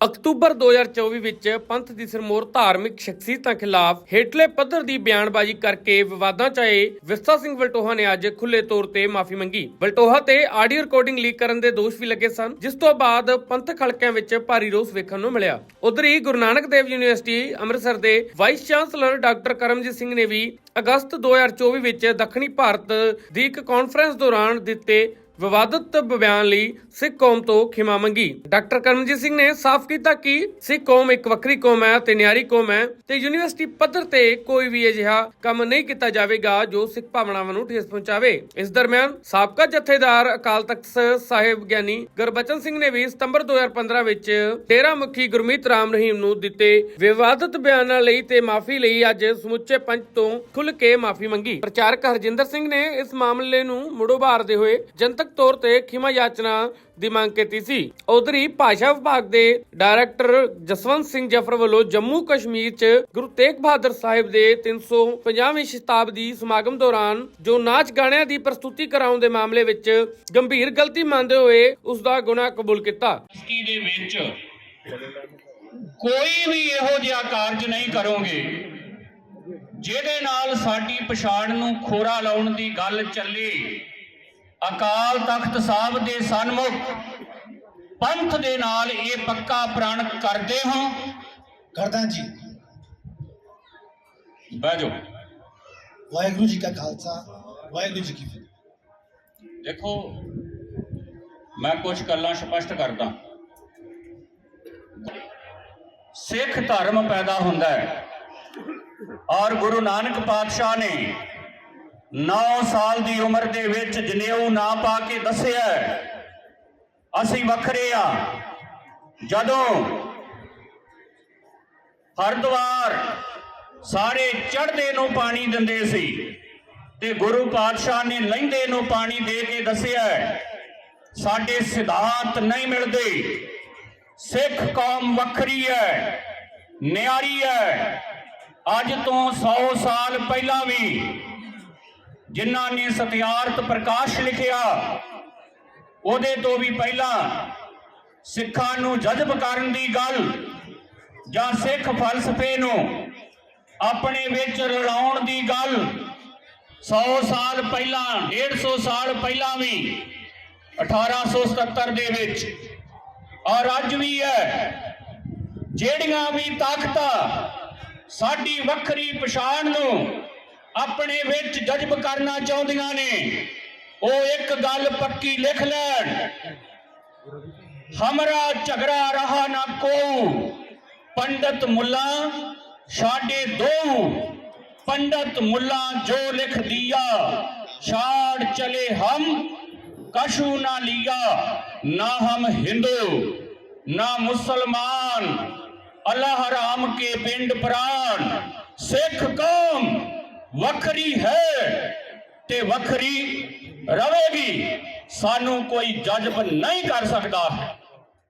October 2024 ਵਿੱਚ ਪੰਥ ਦੀ ਸਿਰਮੌਰ ਧਾਰਮਿਕ ਸ਼ਖਸੀਅਤਾਂ ਖਿਲਾਫ ਹੇਠਲੇ ਪੱਧਰ ਦੀ ਬਿਆਨਬਾਜ਼ੀ ਕਰਕੇ ਵਿਵਾਦਾਂ 'ਚ ਆਏ ਵਿਰਸਾ ਸਿੰਘ ਵਲਟੋਹਾ ਨੇ ਅੱਜ ਖੁੱਲੇ ਤੌਰ ਤੇ ਮਾਫੀ ਮੰਗੀ। ਵਲਟੋਹਾ ਤੇ ਆਡੀਓ ਰਿਕਾਰਡਿੰਗ ਲੀਕ ਕਰਨ ਦੇ ਦੋਸ਼ ਵੀ ਲੱਗੇ ਸਨ, ਜਿਸ ਤੋਂ ਬਾਅਦ ਪੰਥਕ ਹਲਕਿਆਂ ਵਿੱਚ ਭਾਰੀ ਰੋਸ ਵੇਖਣ ਨੂੰ ਮਿਲਿਆ। ਉਧਰ ਹੀ ਗੁਰੂ ਨਾਨਕ ਦੇਵ ਯੂਨੀਵਰਸਿਟੀ ਅੰਮ੍ਰਿਤਸਰ ਦੇ vice chancellor doctor Karamjit Singh ਨੇ ਵੀ ਅਗਸਤ 2024 ਵਿੱਚ ਦੱਖਣੀ ਭਾਰਤ ਦੀ ਇੱਕ ਕਾਨਫਰੰਸ ਦੌਰਾਨ ਦਿੱਤੇ ਵਿਵਾਦਤ ਬਿਆਨ ਲਈ ਸਿੱਖ ਕੌਮ ਤੋਂ ਖਿਮਾ ਮੰਗੀ। ਡਾਕਟਰ ਕਰਮਜੀਤ ਸਿੰਘ ਨੇ ਸਾਫ਼ ਕੀਤਾ ਕਿ ਸਿੱਖ ਕੌਮ ਇੱਕ ਵੱਖਰੀ ਕੌਮ ਹੈ ਤੇ ਨਿਆਰੀ ਕੌਮ ਹੈ ਤੇ ਯੂਨੀਵਰਸਿਟੀ ਪੱਧਰ ਤੇ ਕੋਈ ਵੀ ਅਜਿਹਾ ਕੰਮ ਨਹੀਂ ਕੀਤਾ ਜਾਵੇਗਾ ਜੋ ਸਿੱਖ ਭਾਵਨਾਵਾਂ ਨੂੰ ਠੇਸ ਪਹੁੰਚਾਵੇ। ਇਸ ਦਰਮਿਆਨ ਸਾਬਕਾ ਜਥੇਦਾਰ ਅਕਾਲ ਤਖਤ ਸਾਹਿਬ ਗਿਆਨੀ ਗੁਰਬਚਨ ਸਿੰਘ ਨੇ ਵੀ ਸਤੰਬਰ 2015 ਵਿੱਚ ਡੇਰਾ ਮੁਖੀ ਗੁਰਮੀਤ ਰਾਮ ਰਹੀਮ ਨੂੰ ਦਿੱਤੇ ਵਿਵਾਦਤ ਬਿਆਨਾਂ ਲਈ ਤੇ ਮਾਫੀ ਲਈ ਅੱਜ ਸਮੁੱਚੇ ਪੰਚ ਤੋਂ ਖੁੱਲ ਕੇ ਮਾਫੀ ਮੰਗੀ। ਪ੍ਰਚਾਰਕ ਹਰਜਿੰਦਰ ਸਿੰਘ ਨੇ ਇਸ ਮਾਮਲੇ ਨੂੰ ਮੁੜ ਉਭਾਰਦੇ ਹੋਏ ਜਨਤਕ ਤੌਰ ਤੇ ਖਿਮਾ ਯਾਚਨਾ ਦੀ ਮੰਗ ਕੀਤੀ ਸੀ। ਉਧਰ ਹੀ ਭਾਸ਼ਾ ਵਿਭਾਗ ਦੇ ਡਾਇਰੈਕਟਰ ਜਸਵੰਤ ਸਿੰਘ ਜਫਰ ਵੱਲੋਂ ਜੰਮੂ ਕਸ਼ਮੀਰ 'ਚ ਗੁਰੂ ਤੇਗ ਬਹਾਦਰ ਸਾਹਿਬ ਦੇ 350ਵੀਂ ਸ਼ਤਾਬਦੀ ਸਮਾਗਮ ਦੌਰਾਨ ਜੋ ਨਾਚ ਗਾਣਿਆਂ ਦੀ ਪ੍ਰਸਤੁਤੀ ਕਰਾਉਣ ਦੇ ਮਾਮਲੇ ਵਿੱਚ ਗੰਭੀਰ ਗਲਤੀ ਮੰਨਦੇ ਹੋਏ ਉਸ ਦਾ ਗੁਨਾਹ ਕਬੂਲ ਕੀਤਾ। ਯੂਨੀਵਰਸਿਟੀ ਦੇ ਵਿੱਚ ਕੋਈ ਵੀ ਇਹੋ ਜਿਹਾ ਕਾਰਜ ਨਹੀਂ ਕਰੋਗੇ, ਜਿਹਦੇ ਨਾਲ ਸਾਡੀ ਪਛਾਣ ਨੂੰ ਖੋਰਾ ਲਾਉਣ ਦੀ ਗੱਲ ਚੱਲੇ। ਅਕਾਲ ਤਖਤ ਸਾਹਿਬ ਦੇ ਸਨਮੁਖ ਪੰਥ ਦੇ ਨਾਲ ਇਹ ਪੱਕਾ ਪ੍ਰਣ ਕਰਦੇ ਹਾਂ। ਕਰਦਾ ਜੀ। ਬਹਿ ਜਾਓ। ਵਾਹਿਗੁਰੂ ਜੀ ਕਾ ਖਾਲਸਾ ਵਾਹਿਗੁਰੂ ਜੀ ਕੀ ਫਤਿਹ। ਦੇਖੋ ਮੈਂ ਕੁਝ ਗੱਲਾਂ ਸਪਸ਼ਟ ਕਰਦਾ। ਸਿੱਖ ਧਰਮ ਪੈਦਾ ਹੁੰਦਾ ਹੈ ਔਰ ਗੁਰੂ ਨਾਨਕ ਪਾਤਸ਼ਾਹ ਨੇ 9 ਸਾਲ ਦੀ ਉਮਰ ਦੇ ਵਿੱਚ ਜਨੇਊ ਨਾ ਪਾ ਕੇ ਦੱਸਿਆ, ਅਸੀਂ ਵੱਖਰੇ ਆ। ਜਦੋਂ ਹਰਦੁਆਰ ਸਾਰੇ ਚੜਦੇ ਨੂੰ ਪਾਣੀ ਦਿੰਦੇ ਸੀ ਤੇ ਗੁਰੂ ਪਾਤਸ਼ਾਹ ਨੇ ਲਹਿੰਦੇ ਨੂੰ ਪਾਣੀ ਦੇ ਕੇ ਦੱਸਿਆ, ਸਾਡੇ ਸਿਧਾਂਤ ਨਹੀਂ ਮਿਲਦੇ। ਸਿੱਖ ਕੌਮ ਵੱਖਰੀ ਹੈ, ਨਿਆਰੀ ਹੈ। ਅੱਜ ਤੋਂ 100 ਸਾਲ ਪਹਿਲਾਂ ਵੀ ਜਿਨ੍ਹਾਂ ਨੇ ਸਤਿਆਰਥ ਪ੍ਰਕਾਸ਼ ਲਿਖਿਆ, ਉਹਦੇ ਤੋਂ ਵੀ ਪਹਿਲਾਂ ਸਿੱਖਾਂ ਨੂੰ ਜਜ਼ਬ ਕਰਨ ਦੀ ਗੱਲ ਜਾਂ ਸਿੱਖ ਫਲਸਫੇ ਨੂੰ ਆਪਣੇ ਵਿੱਚ ਰਲਾਉਣ ਦੀ ਗੱਲ 100 ਸਾਲ ਪਹਿਲਾਂ 150 ਸਾਲ ਪਹਿਲਾਂ ਵੀ 1877 ਦੇ ਵਿੱਚ। ਔਰ ਅੱਜ ਵੀ ਹੈ, ਜਿਹੜੀਆਂ ਵੀ ਤਾਕਤਾਂ ਸਾਡੀ ਵੱਖਰੀ ਪਛਾਣ ਨੂੰ ਆਪਣੇ ਵਿੱਚ ਜਜ਼ਬ ਕਰਨਾ ਚਾਹੁੰਦੀਆਂ ਨੇ ਉਹ ਇੱਕ ਗੱਲ ਪੱਕੀ ਲਿਖ ਲੈਣ ਹਮਰਾ ਝਗੜਾ ਰਹਾ ਨਾ ਕੋ ਪੰਡਤ ਮੁੱਲਾ ਸਾਡੇ ਦੋ पंडित मुल्ला जो लिख दिया छाड़ चले हम कशु ना लिया ना हम हिंदू ना मुसलमान अल्लाह राम के पिंड प्राण सिख कौम ਵੱਖਰੀ ਹੈ ਤੇ ਵੱਖਰੀ ਰਹੇਗੀ ਸਾਨੂੰ ਕੋਈ ਜਜ਼ਬ ਨਹੀਂ ਕਰ ਸਕਦਾ।